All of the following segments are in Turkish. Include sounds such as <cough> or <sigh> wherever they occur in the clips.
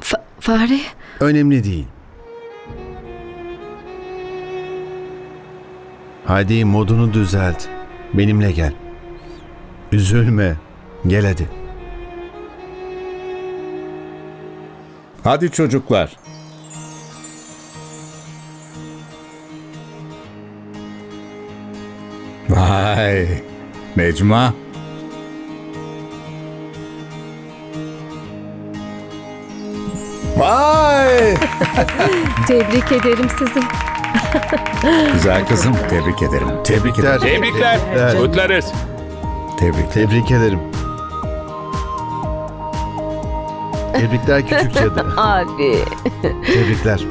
Fa- fare? Önemli değil. Hadi modunu düzelt. Benimle gel. Üzülme. Gel hadi. Hadi çocuklar. Vay. Necma. Vay. Tebrik ederim sizi. Güzel kızım. Tebrik ederim. Tebrik ederim. Tebrikler. Evet. Kutlarız. Tebrik. Tebrik ederim. Tebrikler küçük cadı. <laughs> Abi. Tebrikler. <laughs>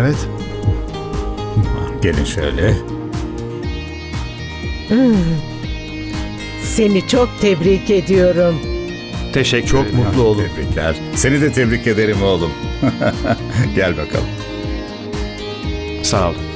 Evet. Gelin şöyle. Seni çok tebrik ediyorum. Teşekkür Çok ederim. mutlu olun. Tebrikler. Seni de tebrik ederim oğlum. <laughs> Gel bakalım. Sağ olun.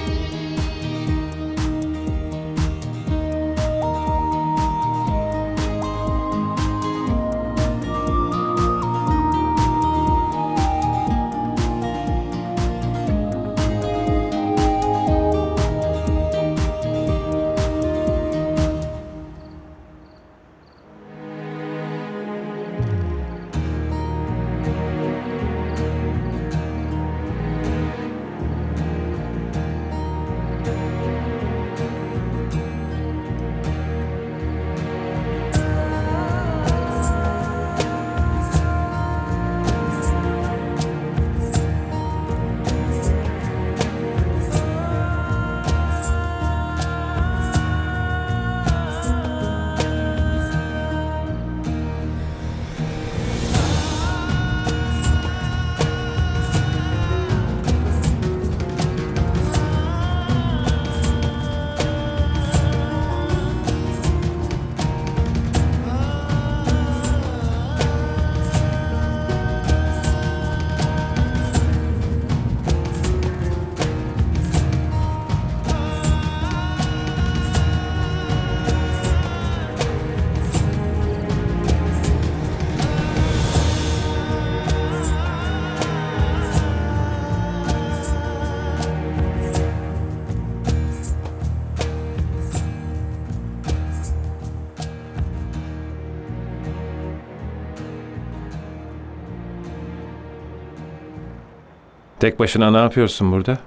Tek başına ne yapıyorsun burada?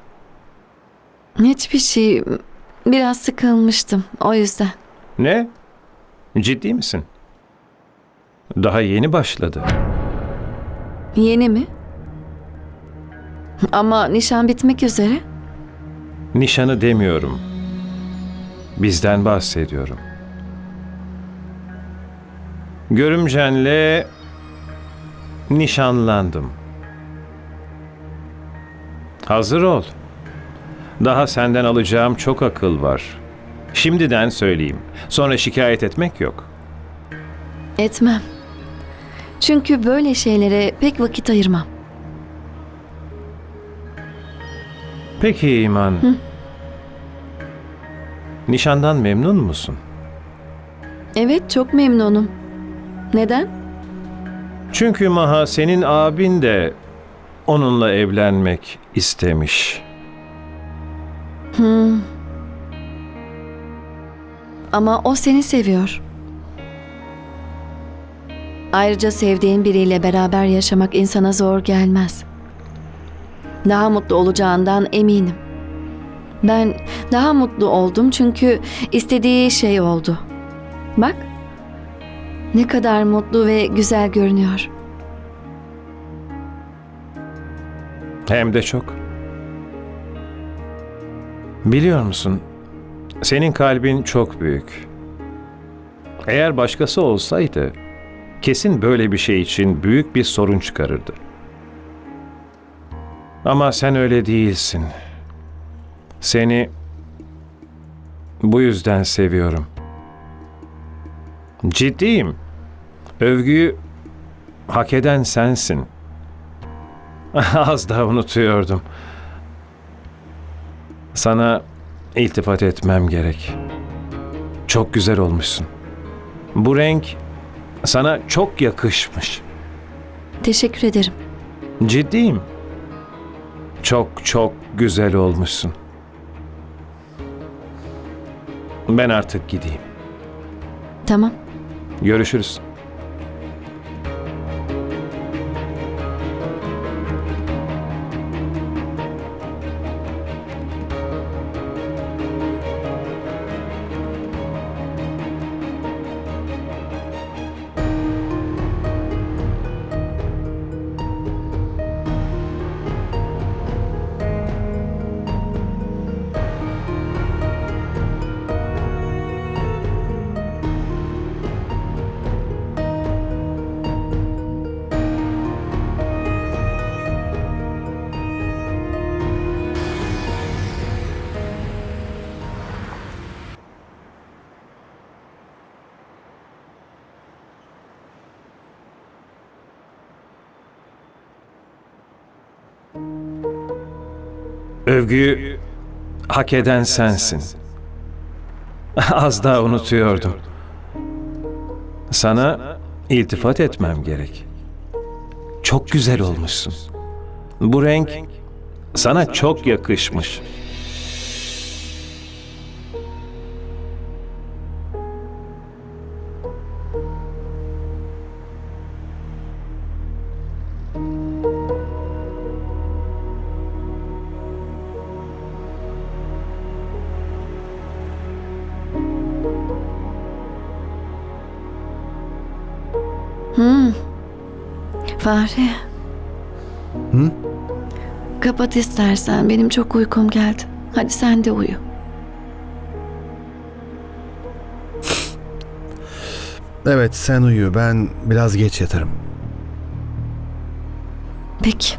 Hiçbir şey. Biraz sıkılmıştım. O yüzden. Ne? Ciddi misin? Daha yeni başladı. Yeni mi? Ama nişan bitmek üzere. Nişanı demiyorum. Bizden bahsediyorum. Görümcenle nişanlandım. Hazır ol. Daha senden alacağım çok akıl var. Şimdiden söyleyeyim. Sonra şikayet etmek yok. Etmem. Çünkü böyle şeylere pek vakit ayırmam. Peki İman. Nişandan memnun musun? Evet çok memnunum. Neden? Çünkü Maha senin abin de onunla evlenmek istemiş. Hmm. Ama o seni seviyor. Ayrıca sevdiğin biriyle beraber yaşamak insana zor gelmez. Daha mutlu olacağından eminim. Ben daha mutlu oldum çünkü istediği şey oldu. Bak. Ne kadar mutlu ve güzel görünüyor. Hem de çok. Biliyor musun? Senin kalbin çok büyük. Eğer başkası olsaydı kesin böyle bir şey için büyük bir sorun çıkarırdı. Ama sen öyle değilsin. Seni bu yüzden seviyorum. Ciddiyim. Övgüyü hak eden sensin. <laughs> Az daha unutuyordum. Sana iltifat etmem gerek. Çok güzel olmuşsun. Bu renk Sana çok yakışmış. Teşekkür ederim. Ciddiyim. Çok çok güzel olmuşsun. Ben artık gideyim. Tamam. Görüşürüz. Övgüyü hak eden sensin. <laughs> Az daha unutuyordum. Sana iltifat etmem gerek. Çok güzel olmuşsun. Bu renk sana çok yakışmış. Hmm. Fahri. Hı? Kapat istersen. Benim çok uykum geldi. Hadi sen de uyu. Evet sen uyu ben biraz geç yatarım. Peki.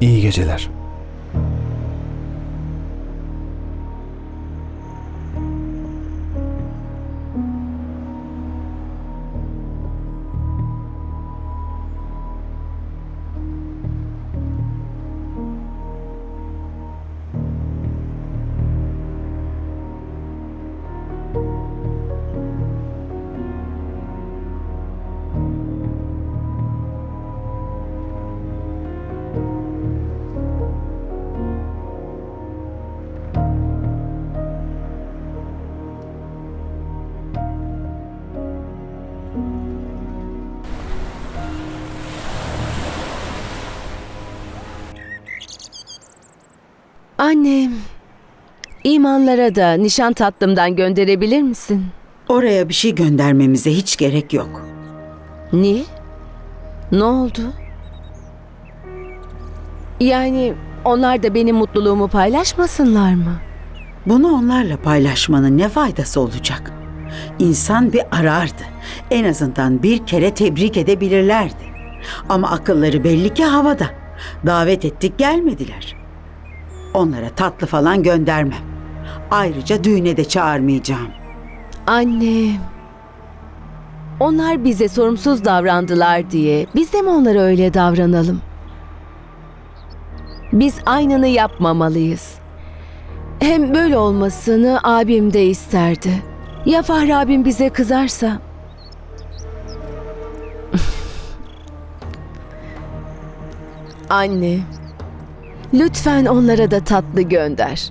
İyi geceler. İmanlara da nişan tatlımdan gönderebilir misin? Oraya bir şey göndermemize hiç gerek yok. Niye? Ne oldu? Yani onlar da benim mutluluğumu paylaşmasınlar mı? Bunu onlarla paylaşmanın ne faydası olacak? İnsan bir arardı. En azından bir kere tebrik edebilirlerdi. Ama akılları belli ki havada. Davet ettik gelmediler. Onlara tatlı falan göndermem. Ayrıca düğüne de çağırmayacağım. Annem. Onlar bize sorumsuz davrandılar diye biz de mi onlara öyle davranalım? Biz aynını yapmamalıyız. Hem böyle olmasını abim de isterdi. Ya Fahri abim bize kızarsa? <laughs> Anne, lütfen onlara da tatlı gönder.